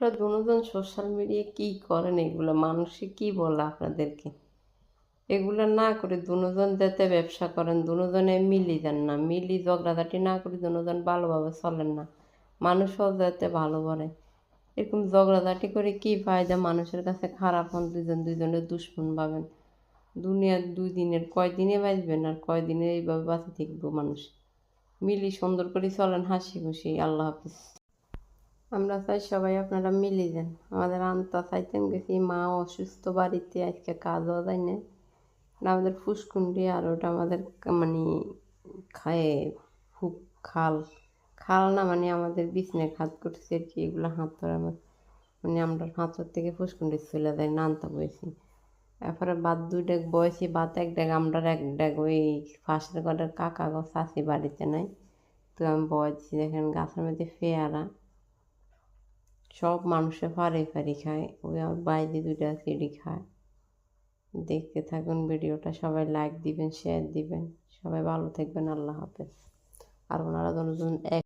আপনারা দুজন সোশ্যাল মিডিয়ায় কী করেন এগুলো? মানুষে কি বলে আপনাদেরকে? এগুলো না করে দুজন যাতে ব্যবসা করেন দুজনে মিলি যান না। মিলি ঝগড়াঝাটি না করে দুজন ভালোভাবে চলেন না। মানুষও যাতে ভালো করে এরকম ঝগড়াঝাটি করে কি ফায়দা? মানুষের কাছে খারাপ হন দুজন দুজনের দুশ্মন পাবেন দুনিয়ার দুই দিনের কয় দিনে বাঁচবেন আর কয় দিনে এইভাবে বাঁচে থাকব মানুষ? মিলি সুন্দর করে চলেন, হাসি খুশি। আল্লাহ হাফিজ। আমরা চাই সবাই আপনারা মিলে যান। আমাদের আনতা চাইতেন গেছি, মা অসুস্থ বাড়িতে, আজকে কাজও যায় না আমাদের ফুসকুন্ডি আর ওটা আমাদের মানে খায় খুব খাল। খাল না মানে আমাদের বিছনায় খাত করছে আর কি, এগুলো হাত ধরে আমার মানে আমরা হাতর থেকে ফুসকুন্ডি চলে যায় নানতা বয়েছি এরপরে বাদ দুই ডেক বয়েছি বাদ এক ডেক, আমরা এক ডেক ওই ফাঁসের ঘরের কাকা গো চাষি বাড়িতে নাই। তো আমি বয়েছি দেখেন গাছের মধ্যে পেয়ারা। সব মানুষে ফারে ফারি খায়, ওই আমার বাইরে দুইটা সিঁড়ি খায়। দেখতে থাকুন ভিডিওটা, সবাই লাইক দিবেন শেয়ার দিবেন, সবাই ভালো থাকবেন, আল্লাহ হাফেজ। আর ওনারা দুজন এক